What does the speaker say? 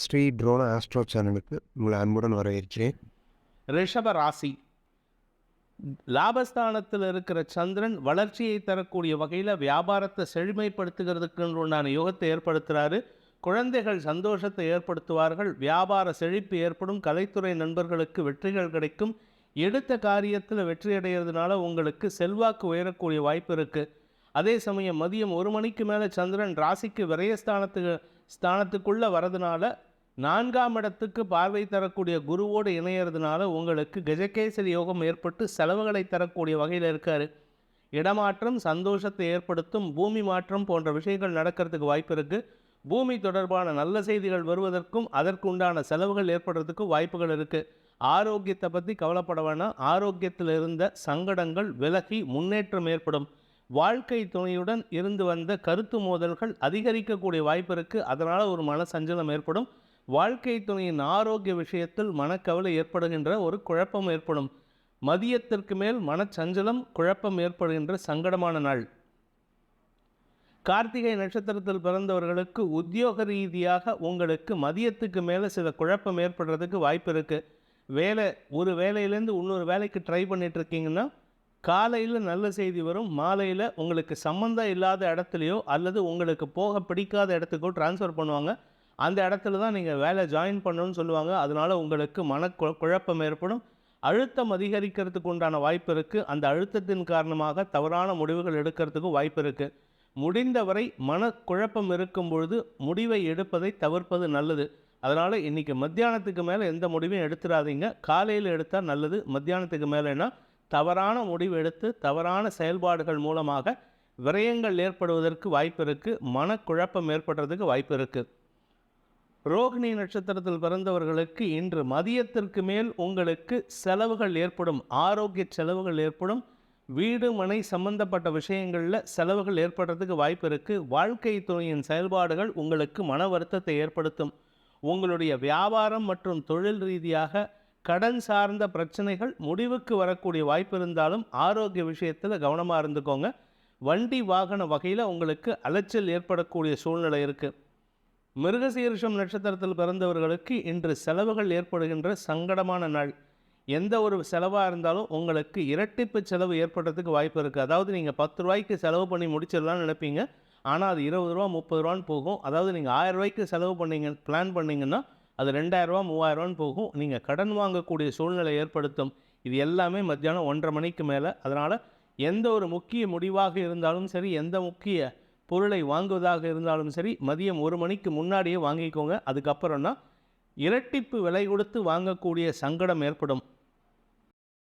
Sri ட்ரோன astro சேனலுக்கு உங்களை அன்புடன் வரவேற்கிறேன். ரிஷப ராசி. லாபஸ்தானத்தில் இருக்கிற சந்திரன் வளர்ச்சியை தரக்கூடிய வகையில் வியாபாரத்தை செழுமைப்படுத்துகிறதுக்கு உண்டான யோகத்தை ஏற்படுத்துகிறாரு குழந்தைகள் சந்தோஷத்தை ஏற்படுத்துவார்கள். வியாபார செழிப்பு ஏற்படும். கலைத்துறை நண்பர்களுக்கு வெற்றிகள் கிடைக்கும். எடுத்த காரியத்தில் வெற்றி அடைகிறதுனால உங்களுக்கு செல்வாக்கு உயரக்கூடிய வாய்ப்பு இருக்குது அதே சமயம் மதியம் ஒரு மணிக்கு மேலே சந்திரன் ராசிக்கு விரயஸ்தானத்துக்கு ஸ்தானத்துக்குள்ளே வரதுனால நான்காம் இடத்துக்கு பார்வை தரக்கூடிய குருவோடு இணையறதுனால உங்களுக்கு கஜகேசரி யோகம் ஏற்பட்டு செலவுகளை தரக்கூடிய வகையில் இருக்காரு. இடமாற்றம் சந்தோஷத்தை ஏற்படுத்தும் பூமி மாற்றம் போன்ற விஷயங்கள் நடக்கிறதுக்கு வாய்ப்பு இருக்குது பூமி தொடர்பான நல்ல செய்திகள் வருவதற்கும் அதற்கு உண்டான செலவுகள் ஏற்படுறதுக்கும் வாய்ப்புகள் இருக்குது ஆரோக்கியத்தை பற்றி கவலைப்பட வேணாம். ஆரோக்கியத்தில் இருந்த சங்கடங்கள் விலகி முன்னேற்றம் ஏற்படும். வாழ்க்கை துணையுடன் இருந்து வந்த கருத்து மோதல்கள் அதிகரிக்கக்கூடிய வாய்ப்பு இருக்குது அதனால் ஒரு மன சஞ்சலம் ஏற்படும். வாழ்க்கை துணையின் ஆரோக்கிய விஷயத்தில் மனக்கவலை ஏற்படுகின்ற ஒரு குழப்பம் ஏற்படும். மதியத்திற்கு மேல் மனச்சஞ்சலம் குழப்பம் ஏற்படுகின்ற சங்கடமான நாள். கார்த்திகை நட்சத்திரத்தில் பிறந்தவர்களுக்கு உத்தியோக ரீதியாக உங்களுக்கு மதியத்துக்கு மேலே சில குழப்பம் ஏற்படுறதுக்கு வாய்ப்பு இருக்குது வேலை ஒரு வேலையிலேருந்து இன்னொரு வேலைக்கு ட்ரை பண்ணிட்டு இருக்கீங்கன்னா காலையில் நல்ல செய்தி வரும் மாலையில் உங்களுக்கு சம்மந்தம் இல்லாத இடத்துலையோ அல்லது உங்களுக்கு போக பிடிக்காத இடத்துக்கோ ட்ரான்ஸ்ஃபர் பண்ணுவாங்க. அந்த இடத்துல தான் நீங்கள் வேலை ஜாயின் பண்ணணும்னு சொல்லுவாங்க. அதனால் உங்களுக்கு மன குழப்பம் ஏற்படும். அழுத்தம் அதிகரிக்கிறதுக்கு உண்டான வாய்ப்பு இருக்குது அந்த அழுத்தத்தின் காரணமாக தவறான முடிவுகள் எடுக்கிறதுக்கு வாய்ப்பு இருக்குது முடிந்தவரை மனக்குழப்பம் இருக்கும் பொழுது முடிவை எடுப்பதை தவிர்ப்பது நல்லது. அதனால் இன்றைக்கி மத்தியானத்துக்கு மேலே எந்த முடிவையும் எடுத்துடாதீங்க. காலையில் எடுத்தால் நல்லது. மத்தியானத்துக்கு மேலேனா தவறான முடிவு எடுத்து தவறான செயல்பாடுகள் மூலமாக விரயங்கள் ஏற்படுவதற்கு வாய்ப்பு இருக்குது மனக்குழப்பம் ஏற்படுறதுக்கு வாய்ப்பு இருக்குது ரோகிணி நட்சத்திரத்தில் பிறந்தவர்களுக்கு இன்று மதியத்திற்கு மேல் உங்களுக்கு செலவுகள் ஏற்படும் ஆரோக்கிய செலவுகள் ஏற்படும் வீடு மனை சம்பந்தப்பட்ட விஷயங்களில் செலவுகள் ஏற்படுறதுக்கு வாய்ப்பு இருக்குது வாழ்க்கை துணையின் செயல்பாடுகள் உங்களுக்கு மன வருத்தத்தை ஏற்படுத்தும். உங்களுடைய வியாபாரம் மற்றும் தொழில் ரீதியாக கடன் சார்ந்த பிரச்சனைகள் முடிவுக்கு வரக்கூடிய வாய்ப்பு இருந்தாலும் ஆரோக்கிய விஷயத்தில் கவனமாக இருந்துக்கோங்க. வண்டி வாகன வகையில் உங்களுக்கு அலைச்சல் ஏற்படக்கூடிய சூழ்நிலை இருக்குது மிருகசீரிஷம் நட்சத்திரத்தில் பிறந்தவர்களுக்கு இன்று செலவுகள் ஏற்படுகின்ற சங்கடமான நாள். எந்த ஒரு செலவாக இருந்தாலும் உங்களுக்கு இரட்டிப்பு செலவு ஏற்படுறதுக்கு வாய்ப்பு இருக்குது அதாவது நீங்கள் பத்து ரூபாய்க்கு செலவு பண்ணி முடிச்சிடலாம்னு நினைப்பீங்க. ஆனால் அது இருபது ரூபா முப்பது ரூபான்னு போகும். அதாவது நீங்கள் ஆயிரம் ரூபாய்க்கு செலவு பண்ணிங்க பிளான் பண்ணீங்கன்னா அது ரெண்டாயிரரூவா மூவாயிரரூவான்னு போகும். நீங்கள் கடன் வாங்கக்கூடிய சூழ்நிலை ஏற்படுத்தும். இது எல்லாமே மத்தியானம் ஒன்றரை மணிக்கு மேலே. அதனால் எந்த ஒரு முக்கிய முடிவாக இருந்தாலும் சரி எந்த முக்கிய பொருளை வாங்குவதாக இருந்தாலும் சரி மதியம் ஒரு மணிக்கு முன்னாடியே வாங்கிக்கோங்க. அதுக்கப்புறம்னா இரட்டிப்பு விலை கொடுத்து வாங்கக்கூடிய சங்கடம் ஏற்படும்.